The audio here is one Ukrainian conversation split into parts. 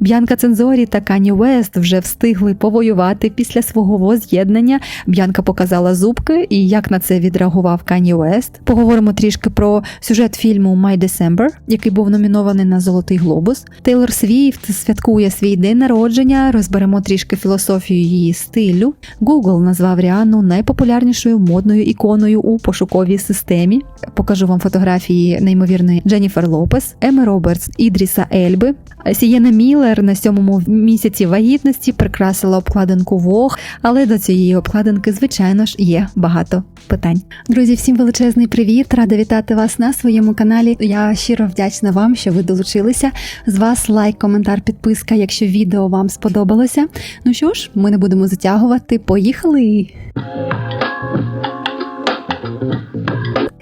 Б'янка Цензорі та Кані Вест вже встигли повоювати після свого воз'єднання. Б'янка показала зубки і як на це відреагував Кані Вест. Поговоримо трішки про сюжет фільму My December, який був номінований на Золотий Глобус. Тейлор Свіфт святкує свій день народження. Розберемо трішки філософію її стилю. Google назвав Ріану найпопулярнішою модною іконою у пошуковій системі. Покажу вам фотографії неймовірної Дженніфер Лопес, Еми Робертс, Ідріса Ельби. Сієна Міллер на сьомому місяці вагітності прикрасила обкладинку Вог, але до цієї обкладинки, звичайно ж, є багато питань. Друзі, всім величезний привіт! Рада вітати вас на своєму каналі. Я щиро вдячна вам, що ви долучилися. З вас лайк, коментар, підписка, якщо відео вам сподобалося. Ну що ж, ми не будемо затягувати. Поїхали!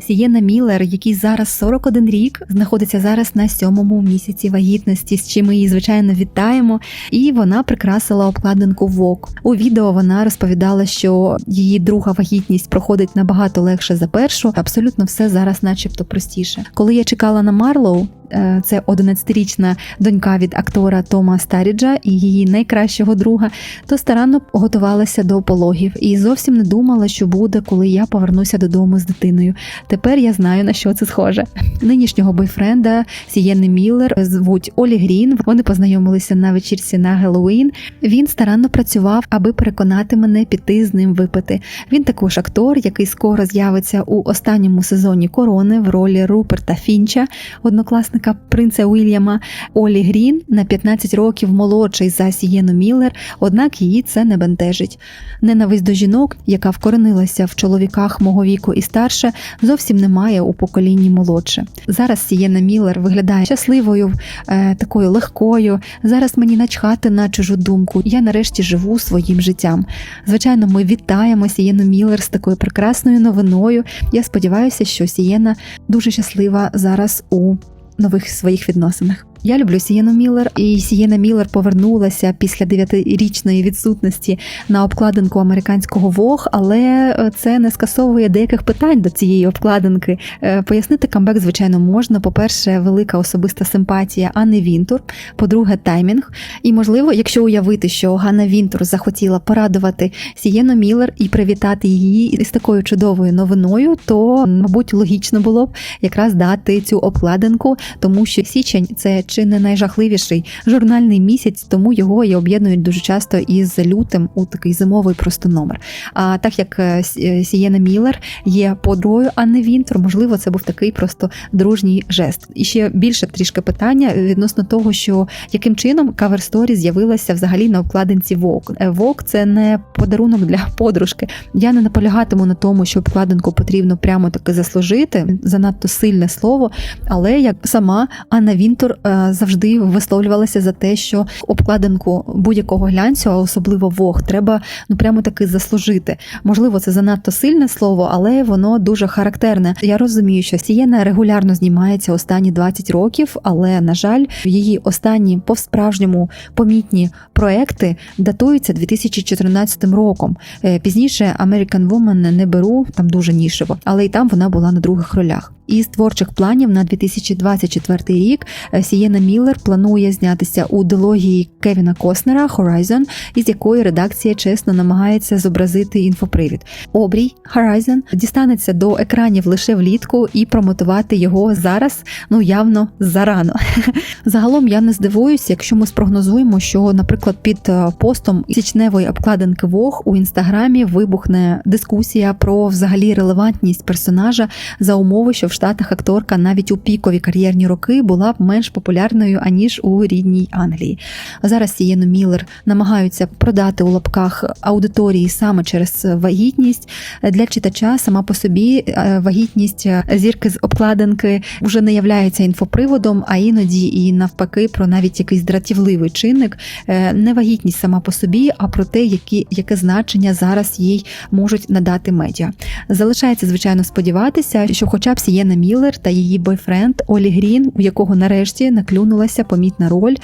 Сієна Міллер, який зараз 41 рік, знаходиться зараз на сьомому місяці вагітності, з чим ми її звичайно вітаємо. І вона прикрасила обкладинку ВОК. У відео вона розповідала, що її друга вагітність проходить набагато легше за першу. Абсолютно все зараз, начебто, простіше. Коли я чекала на Марлоу. Е, Це 11-річна донька від актора Тома Старіджа і її найкращого друга, то старанно готувалася до пологів і зовсім не думала, що буде, коли я повернуся додому з дитиною. Тепер я знаю на що це схоже. Нинішнього бойфренда Сієни Міллер звуть Олі Грін. Вони познайомилися на вечірці на Геловін. Він старанно працював, аби переконати мене піти з ним випити. Він також актор, який скоро з'явиться у останньому сезоні корони в ролі Руперта Фінча, однокласника принца Уільяма. Олі Грін на 15 років молодший за Сієну Міллер, однак її це не бентежить. Ненависть до жінок, яка вкоренилася в чоловіках мого віку і старше, зовсім немає у поколінні молодше. Зараз Сієна Міллер виглядає щасливою, е, такою легкою. Зараз мені начхати на чужу думку. Я нарешті живу своїм життям. Звичайно, ми вітаємо Сієну Міллер з такою прекрасною новиною. Я сподіваюся, що Сієна дуже щаслива зараз у нових своїх відносинах. Я люблю Сієну Міллер, і Сієна Міллер повернулася після дев'ятирічної відсутності на обкладинку американського Вог, але е, це не скасовує деяких питань до цієї обкладинки. Е, Пояснити камбек, звичайно, можна. По-перше, велика особиста симпатія Анни Вінтур. По-друге, таймінг. І можливо, якщо уявити, що Ганна Вінтур захотіла порадувати Сієну Міллер і привітати її із такою чудовою новиною, то мабуть логічно було б якраз дати цю обкладинку, тому що січень це чи не найжахливіший журнальний місяць, тому його і об'єднують дуже часто із лютим у такий зимовий просто номер. А так як е, е, Сієна Міллер є подругою Анни Вінтер, можливо, це був такий просто дружній жест. І ще більше трішки питання відносно того, що яким чином кавер сторі з'явилася взагалі на обкладинці Vogue. Е, Vogue – це не подарунок для подружки. Я не наполягатиму на тому, що обкладинку потрібно прямо таки заслужити. Занадто сильне слово. Але як сама Анна Вінтур е, завжди висловлювалася за те, що обкладинку будь-якого глянцю, а особливо Вог, треба ну прямо таки заслужити. Можливо, це занадто сильне слово, але воно дуже характерне. Я розумію, що Сієна регулярно знімається останні 20 років, але на жаль, її останні по-справжньому помітні проекти датуються 2014 роком. Е, Пізніше American Woman не беру там дуже нішево, але і там вона була на других ролях. Із творчих планів на 2024 рік е, Сієна Міллер планує знятися у дилогії Кевіна Коснера Horizon, із якої редакція чесно намагається зобразити інфопривід. Обрій Horizon дістанеться до екранів лише влітку і промотувати його зараз, ну явно зарано. Загалом я не здивуюся, якщо ми спрогнозуємо, що, наприклад, під е, постом січневої обкладинки Вог у інстаграмі вибухне дискусія про взагалі релевантність персонажа за умови, що в Штатах акторка навіть у пікові кар'єрні роки була б менш популярною аніж у рідній Англії. Зараз Сієну Міллер намагаються продати у лапках аудиторії саме через вагітність для читача. Сама по собі е, вагітність е, зірки з обкладинки вже не являється інфоприводом, а іноді і навпаки про навіть якийсь дратівливий чинник. Е, Не вагітність сама по собі, а про те, які, яке значення зараз їй можуть надати медіа. Залишається, звичайно, сподіватися, що хоча б Сієна Сієна Міллер та її бойфренд Олі Грін, у якого нарешті наклюнулася помітна роль.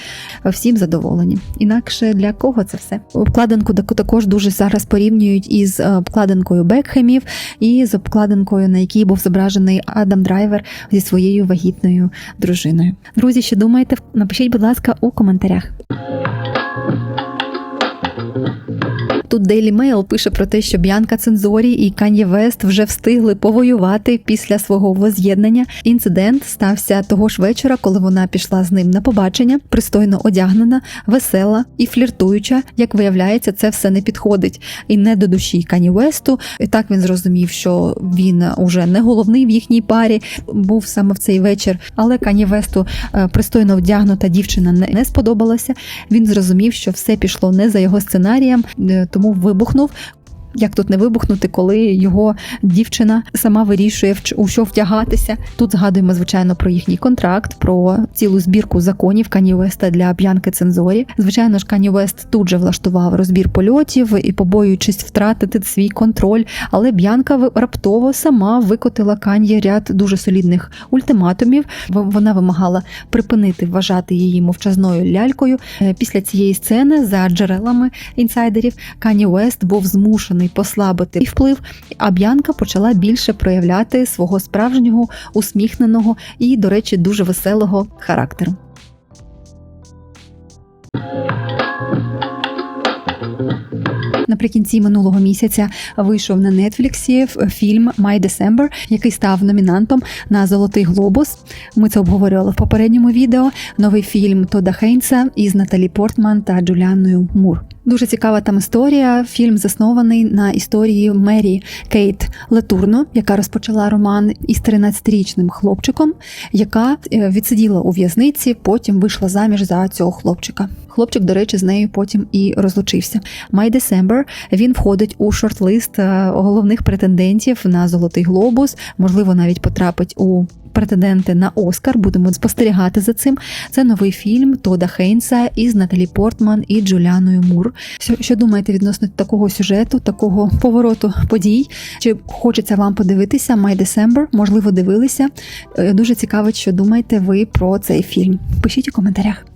Всім задоволені. Інакше для кого це все? Обкладинку також дуже зараз порівнюють із е, обкладинкою Бекхемів і з обкладинкою, на якій був зображений Адам Драйвер зі своєю вагітною дружиною. Друзі, що думаєте? Напишіть, будь ласка, у коментарях. Тут Daily Mail пише про те, що Б'янка Цензорі і Кан'є Вест вже встигли повоювати після свого воз'єднання. Інцидент стався того ж вечора, коли вона пішла з ним на побачення, пристойно одягнена, весела і фліртуюча. Як виявляється, це все не підходить і не до душі Кані Весту. І так він зрозумів, що він уже не головний в їхній парі, був саме в цей вечір. Але Кані Весту е, пристойно вдягнута дівчина не, сподобалася. Він зрозумів, що все пішло не за його сценарієм, е, тому вибухнув. Як тут не вибухнути, коли його дівчина сама вирішує у що втягатися? Тут згадуємо звичайно про їхній контракт, про цілу збірку законів Кані Веста для Б'янки Цензорі. Звичайно ж, Кані Вест тут же влаштував розбір польотів і, побоюючись втратити свій контроль. Але Б'янка раптово сама викотила Кані ряд дуже солідних ультиматумів. Вона вимагала припинити вважати її мовчазною лялькою. Е, Після цієї сцени, за джерелами інсайдерів, Кані Уест був змушений послабити і вплив, а Б'янка почала більше проявляти свого справжнього, усміхненого і, до речі, дуже веселого характеру. Наприкінці минулого місяця вийшов на Нетфліксі фільм «My December», який став номінантом на Золотий Глобус. Ми це обговорювали в попередньому відео. Новий фільм Тода Хейнса із Наталі Портман та Джуліаною Мур. Дуже цікава там історія. Фільм заснований на історії Мері Кейт Летурно, яка розпочала роман із 13-річним хлопчиком, яка е, відсиділа у в'язниці, потім вийшла заміж за цього хлопчика. Хлопчик, до речі, з нею потім і розлучився. My December, він входить у шорт-лист е, головних претендентів на Золотий Глобус, можливо, навіть потрапить у. Претенденти на Оскар будемо спостерігати за цим. Це новий фільм Тода Хейнса із Наталі Портман і Джуліаною Мур. Що, що думаєте відносно такого сюжету, такого повороту подій? Чи хочеться вам подивитися My December? Можливо, дивилися. Е, Дуже цікаво, що думаєте ви про цей фільм. Пишіть у коментарях.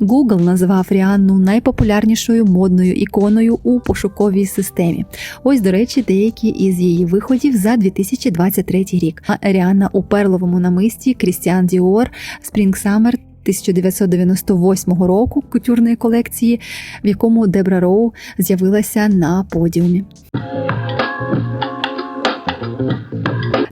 Google назвав Ріанну найпопулярнішою модною іконою у пошуковій системі. Ось, до речі, деякі із її виходів за 2023 рік. Ріанна у перловому намисті Крістіан Діор Spring Summer 1998 року кутюрної колекції, в якому Дебра Роу з'явилася на подіумі.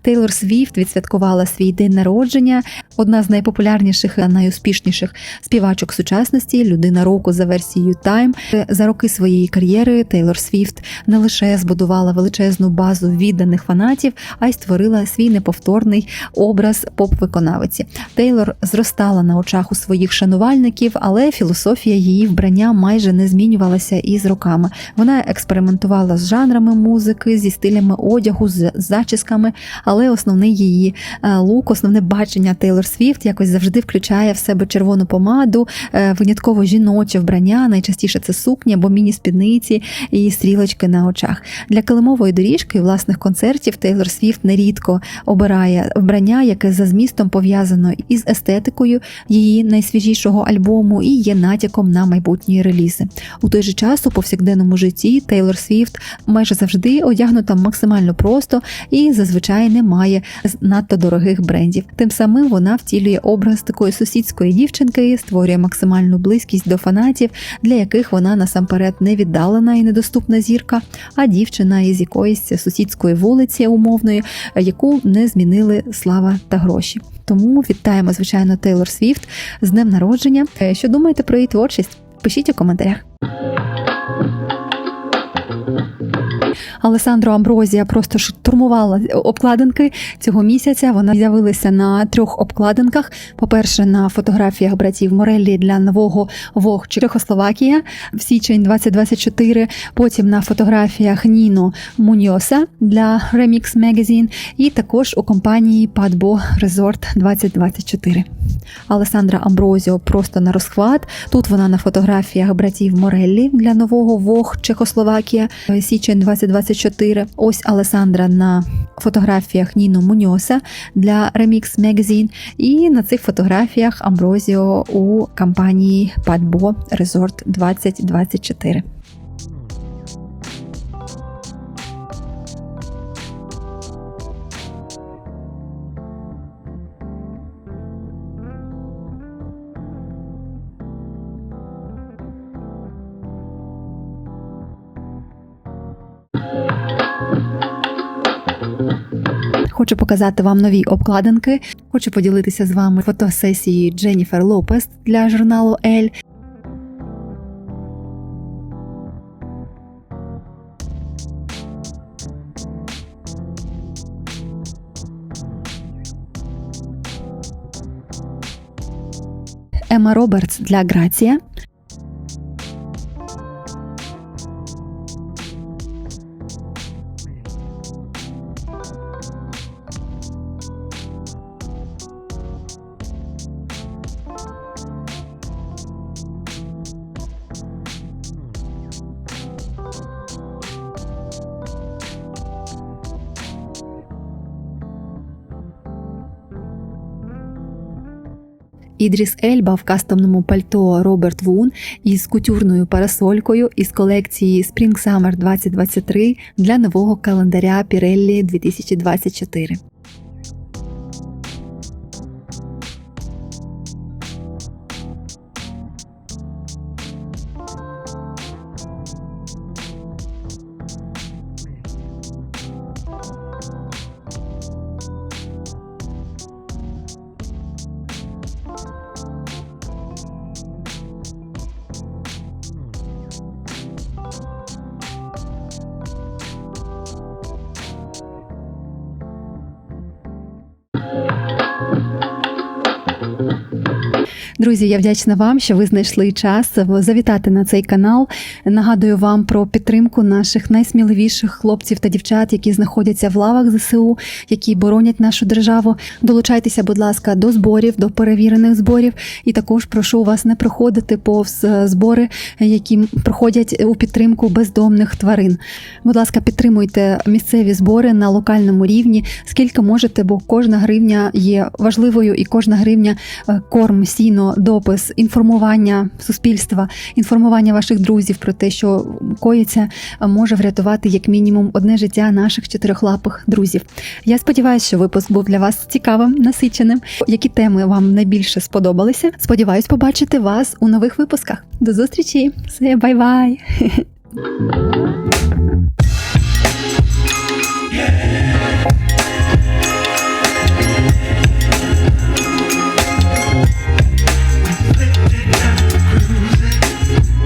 Тейлор Свіфт відсвяткувала свій день народження. Одна з найпопулярніших та найуспішніших співачок сучасності, людина року за версією Time. За роки своєї кар'єри Тейлор Свіфт не лише збудувала величезну базу відданих фанатів, а й створила свій неповторний образ поп-виконавиці. Тейлор зростала на очах у своїх шанувальників, але філософія її вбрання майже не змінювалася із роками. Вона експериментувала з жанрами музики, зі стилями одягу, з зачісками, але основний її е, лук, основне бачення Тейлор Свіфт якось завжди включає в себе червону помаду, е, винятково жіноче вбрання. Найчастіше це сукня, або міні-спідниці і стрілочки на очах. Для килимової доріжки і власних концертів Тейлор Свіфт нерідко обирає вбрання, яке за змістом пов'язано із естетикою її найсвіжішого альбому і є натяком на майбутні релізи. У той же час у повсякденному житті Тейлор Свіфт майже завжди одягнута максимально просто і зазвичай не має надто дорогих брендів. Тим самим вона втілює образ такої сусідської дівчинки, створює максимальну близькість до фанатів, для яких вона насамперед не віддалена і недоступна зірка, а дівчина із якоїсь сусідської вулиці умовної, яку не змінили слава та гроші. Тому вітаємо, звичайно, Тейлор Свіфт з днем народження. Е, Що думаєте про її творчість? Пишіть у коментарях. Алесандро Амброзія просто штурмувала обкладинки цього місяця. Вона з'явилася на трьох обкладинках. По-перше, на фотографіях братів Мореллі для нового Вог Чехословакія в січень 2024. Потім на фотографіях Ніно Муньоса для Remix Magazine і також у компанії Padbo Resort 2024. Алесандра Амброзіо просто на розхват. Тут вона на фотографіях братів Мореллі для нового Вог Чехословакія січень 2024. 2024. Ось Алесандра на фотографіях Ніно Муньоса для Remix Magazine. І на цих фотографіях Амброзіо у компанії Padbo Resort 2024. Хочу показати вам нові обкладинки. Хочу поділитися з вами фотосесії Дженніфер Лопес для журналу Elle. Ема Робертс для Грація. Ідріс Ельба в кастомному пальто Роберт Вун із кутюрною парасолькою із колекції Spring Summer 2023 для нового календаря Pirelli 2024. Друзі, я вдячна вам, що ви знайшли час завітати на цей канал. Нагадую вам про підтримку наших найсміливіших хлопців та дівчат, які знаходяться в лавах ЗСУ, які боронять нашу державу. Долучайтеся, будь ласка, до зборів, до перевірених зборів. І також прошу вас не проходити повз е, збори, які проходять у підтримку бездомних тварин. Будь ласка, підтримуйте місцеві збори на локальному рівні, скільки можете, бо кожна гривня є важливою, і кожна гривня е, корм, сіно, допис, інформування суспільства, інформування ваших друзів про те, що коїться, може врятувати як мінімум одне життя наших чотирьохлапих друзів. Я сподіваюся, що випуск був для вас цікавим, насиченим. Які теми вам найбільше сподобалися? Сподіваюсь, побачити вас у нових випусках. До зустрічі! Все, бай-бай!